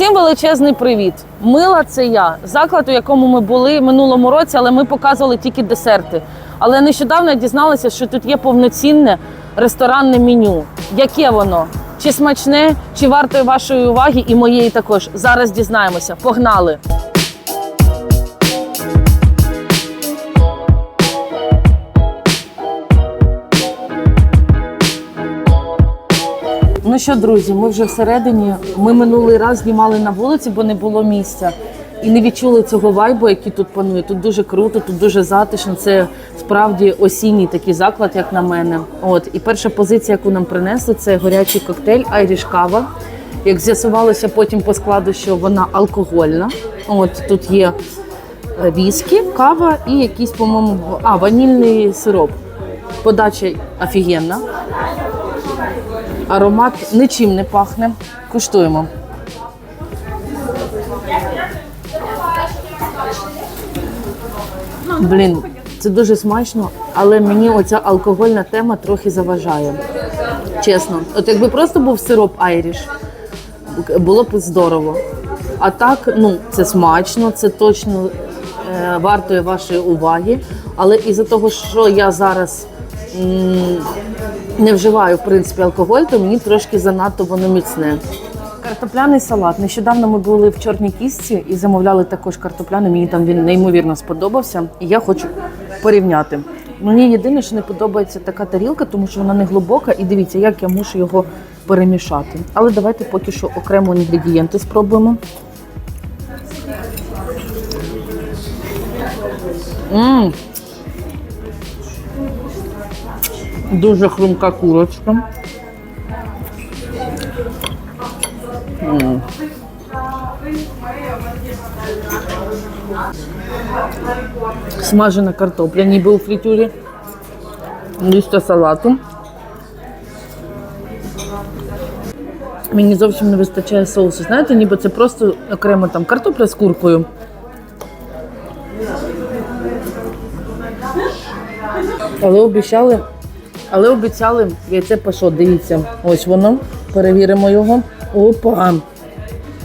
Усім величезний привіт! Мила це я. Заклад, у якому ми були минулому році, але ми показували тільки десерти. Але нещодавно я дізналася, що тут є повноцінне ресторанне меню. Яке воно? Чи смачне, чи вартує вашої уваги і моєї також. Зараз дізнаємося. Погнали! Що, друзі, ми вже всередині. Ми минулий раз знімали на вулиці, бо не було місця. І не відчули цього вайбу, який тут панує. Тут дуже круто, тут дуже затишно. Це справді осінній такий заклад, як на мене. От і перша позиція, яку нам принесли, це горячий коктейль Айріш Кава. Як з'ясувалося потім по складу, що вона алкогольна. От тут є е, віскі, кава і якийсь, по-моєму, а ванільний сироп. Подача офігенна. Аромат нічим не пахне. Куштуємо. Блін, це дуже смачно, але мені оця алкогольна тема трохи заважає. Чесно. От якби просто був сироп Айріш, було б здорово. А так, ну, це смачно, це точно е, вартує вашої уваги. Але із-за того, що я зараз не вживаю в принципі алкоголь, то мені трошки занадто воно міцне. Картопляний салат. Нещодавно ми були в чорній кістці і замовляли також картопляний. Мені там він неймовірно сподобався, і я хочу порівняти. Мені єдине, що не подобається така тарілка, тому що вона не глибока, і дивіться, як я мушу його перемішати. Але давайте поки що окремо інгредієнти спробуємо. М. Дуже хрумка курочка. Смажена картопля, ніби у фритюрі. Листя салату. Мені зовсім не вистачає соусу. Знаєте, ніби це просто окремо там картопля з куркою. Але обіцяли, але обіцяли яйце пашот. Дивіться, ось воно. Перевіримо його. Опа!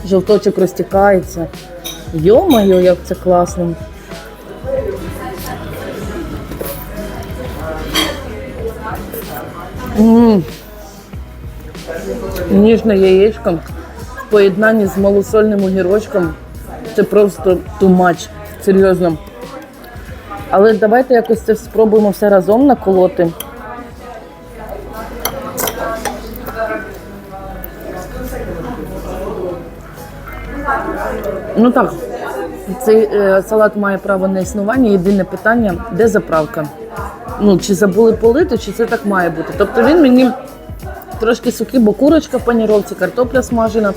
Жовточок розтікається. Йо-моє, як це класно. Ніжне яєчко в поєднанні з малосольним огірочком. Це просто much. Серйозно. Але давайте якось це спробуємо все разом наколоти. Ну так, цей е, салат має право на існування. Єдине питання, де заправка? Ну, чи забули полити, чи це так має бути. Тобто він мені трошки сухий, бо курочка в паніровці, картопля смажена.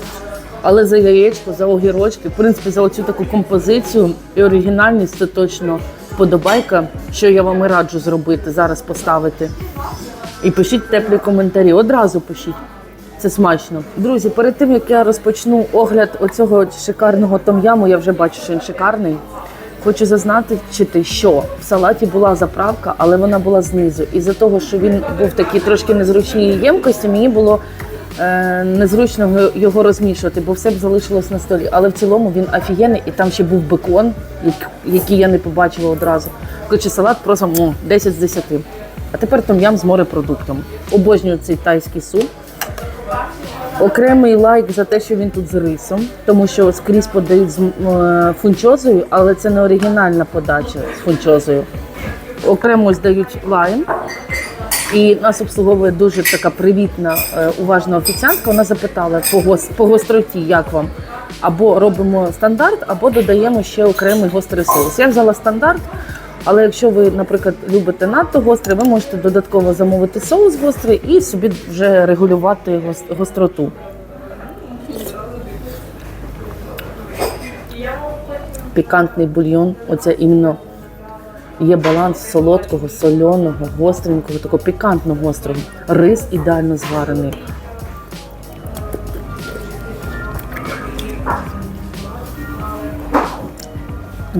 Але за яєчко, за огірочки, в принципі, за оцю таку композицію і оригінальність це точно вподобайка, що я вам і раджу зробити, зараз поставити. І пишіть теплі коментарі. Одразу пишіть. Це смачно. Друзі, перед тим як я розпочну огляд оцього шикарного том'яму, я вже бачу, що він шикарний. Хочу зазначити, що в салаті була заправка, але вона була знизу. І за того, що він був такий трошки незручній ємкості, мені було е, незручно його- розмішувати, бо все б залишилось на столі. Але в цілому він офігенний, і там ще був бекон, який я не побачила одразу. Коротше, салат просто м, 10 з 10. А тепер том'ям з морепродуктом. Обожнюю цей тайський суп. Окремий лайк за те, що він тут з рисом, тому що скрізь подають з е, фунчозою, але це не оригінальна подача з фунчозою. Окремо ось дають лайм. І нас обслуговує дуже така привітна, е, уважна офіціантка. Вона запитала по, по гостроті, як вам. Або робимо стандарт, або додаємо ще окремий гострий соус. Я взяла стандарт, але якщо ви, наприклад, любите надто гостре, ви можете додатково замовити соус гострий і собі вже регулювати гостроту. Пікантний бульйон, оце іменно є баланс солодкого, сольоного, гостренького, такого пікантно гострого. Рис ідеально зварений.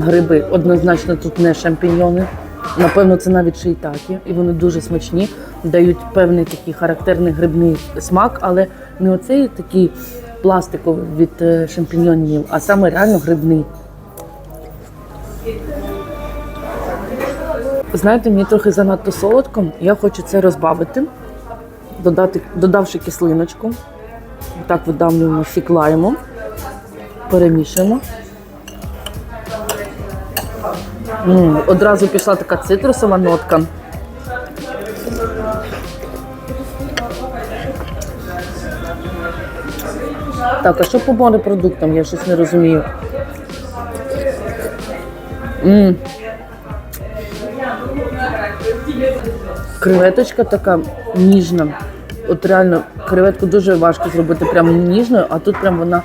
Гриби однозначно тут не шампіньйони. Напевно, це навіть шийтаки, і вони дуже смачні, дають певний такий характерний грибний смак, але не оцей такий пластиковий від е, шампіньонів, а саме реально грибний. Знаєте, мені трохи занадто солодко. Я хочу це розбавити, додати, додавши кислиночку. Так видавлюємо лайму, перемішуємо. М, одразу пішла така цитрусова нотка. Так, а що по морепродуктам? Я щось не розумію. М. Креветочка така ніжна. От реально креветку дуже важко зробити прямо ніжною, а тут прям вона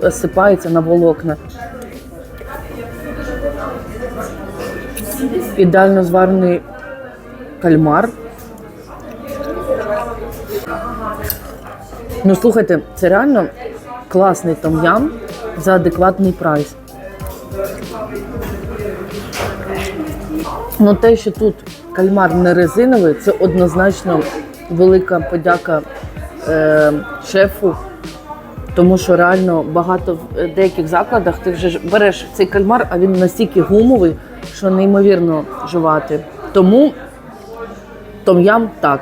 розсипається на волокна. Ідеально зварений кальмар. Ну слухайте, це реально класний том-ям за адекватний прайс. Ну те, що тут кальмар не резиновий, це однозначно велика подяка е, шефу. Тому що реально багато в е, деяких закладах ти вже береш цей кальмар, а він настільки гумовий, що неймовірно жувати. Тому том-ям так.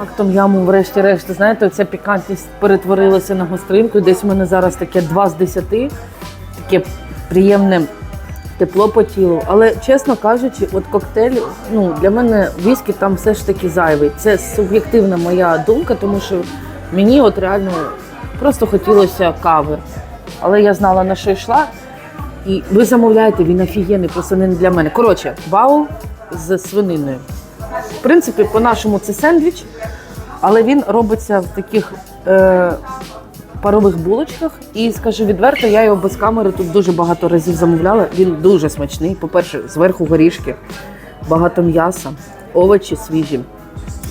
Так, том-яму, врешті-решт, знаєте, ця пікантність перетворилася на гостринку. Десь в мене зараз таке 2 з 10, таке приємне тепло по тілу. Але чесно кажучи, от коктейль, ну для мене віскі там все ж таки зайвий. Це суб'єктивна моя думка, тому що мені от реально просто хотілося кави. Але я знала на що йшла. І ви замовляєте, він офігенний, просто не для мене. Коротше, баул з свининою. В принципі, по-нашому це сендвіч, але він робиться в таких е, парових булочках. І скажу відверто, я його без камери тут дуже багато разів замовляла. Він дуже смачний. По-перше, зверху горішки, багато м'яса, овочі свіжі,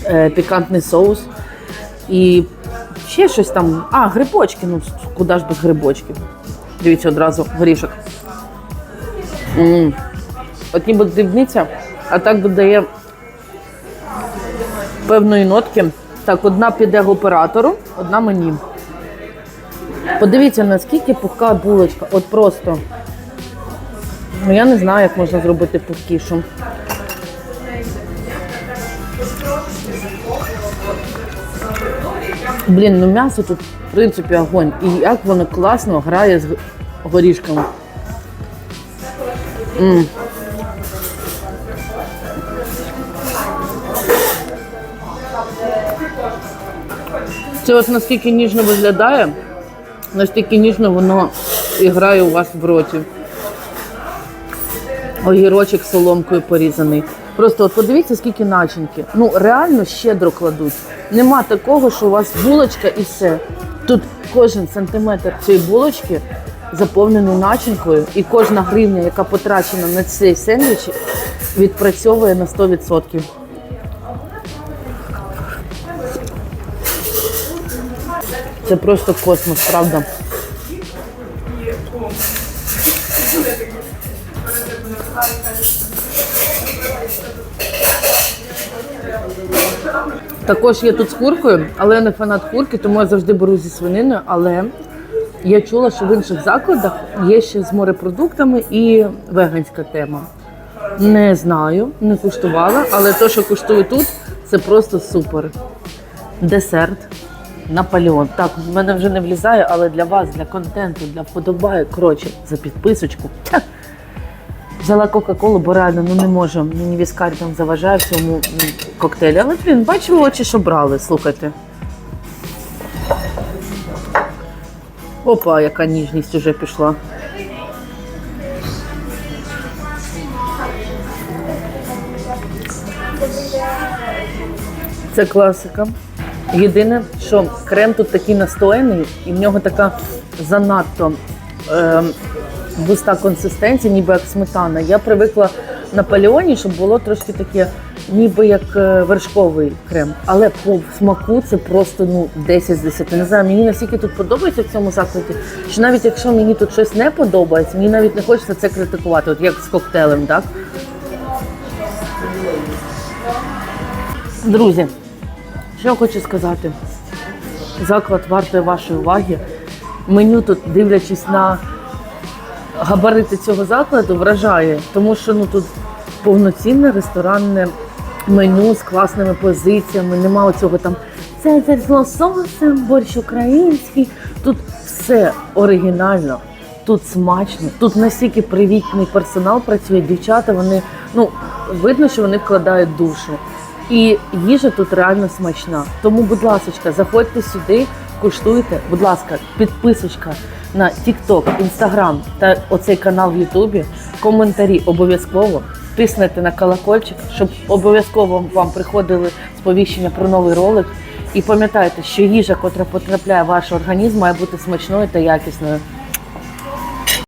е, пікантний соус і ще щось там. А, грибочки. Ну куди ж без грибочків? Дивіться одразу горішок. М От ніби дрібниця, а так додає певної нотки. Так, одна піде оператору, одна мені. Подивіться, наскільки пухка булочка. От просто. Ну, я не знаю, як можна зробити пухкішу. Блін, ну м'ясо тут, в принципі, огонь. І як воно класно грає з горішками. М. Це от наскільки ніжно виглядає, настільки ніжно воно і грає у вас в роті. Огірочок соломкою порізаний. Просто от подивіться, скільки начинки. Ну реально щедро кладуть. Нема такого, що у вас булочка і все. Тут кожен сантиметр цієї булочки заповнений начинкою, і кожна гривня, яка потрачена на цей сендвіч, відпрацьовує на 100%. Це просто космос, правда. Також є тут з куркою, але я не фанат курки, тому я завжди беру зі свининою. Але я чула, що в інших закладах є ще з морепродуктами і веганська тема. Не знаю, не куштувала, але те, що куштую тут, це просто супер. Десерт. Наполеон. Так, в мене вже не влізає, але для вас, для контенту, для вподобає. Коротше, за підписочку. Взяла Кока-Колу, бо реально ну не можу. Мені віскар там заважає в цьому коктейлі. Але блін, бачили очі, що брали, слухайте. Опа, яка ніжність вже пішла. Це класика. Єдине, що крем тут такий настояний, і в нього така занадто е, густа консистенція, ніби як сметана. Я привикла на палеоні, щоб було трошки таке, ніби як е, вершковий крем. Але по смаку це просто ну 10 з 10. Не знаю, мені настільки тут подобається в цьому закладі, що навіть якщо мені тут щось не подобається, мені навіть не хочеться це критикувати, от як з коктейлем, так? Друзі, що я хочу сказати? заклад вартує вашої уваги. Меню тут, дивлячись на габарити цього закладу, вражає, тому що ну тут повноцінне ресторанне меню з класними позиціями. Нема оцього там цезарь з лососем, борщ український. Тут все оригінально. Тут смачно, тут настільки привітний персонал працює, дівчата, вони ну видно, що вони вкладають душу. І їжа тут реально смачна. Тому, будь ласка, заходьте сюди, куштуйте. Будь ласка, підписочка на TikTok, Instagram та оцей канал в Ютубі. Коментарі обов'язково. Тиснете на колокольчик, щоб обов'язково вам приходили сповіщення про новий ролик. І пам'ятайте, що їжа, котра потрапляє в ваш організм, має бути смачною та якісною.